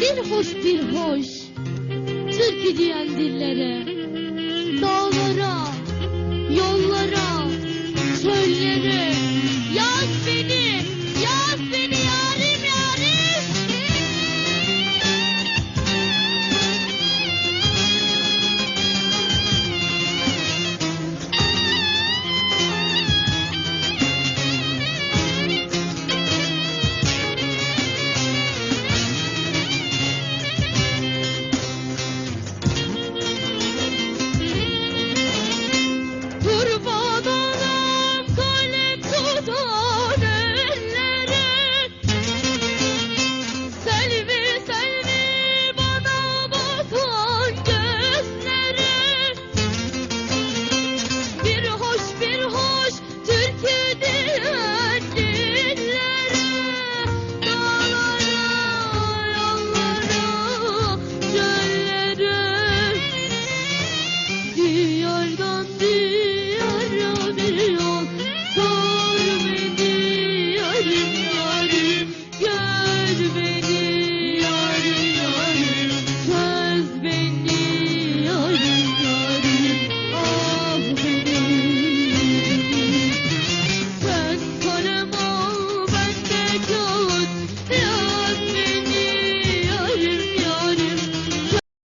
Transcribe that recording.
Bir hoş bir hoş. Türkü diyen dillere.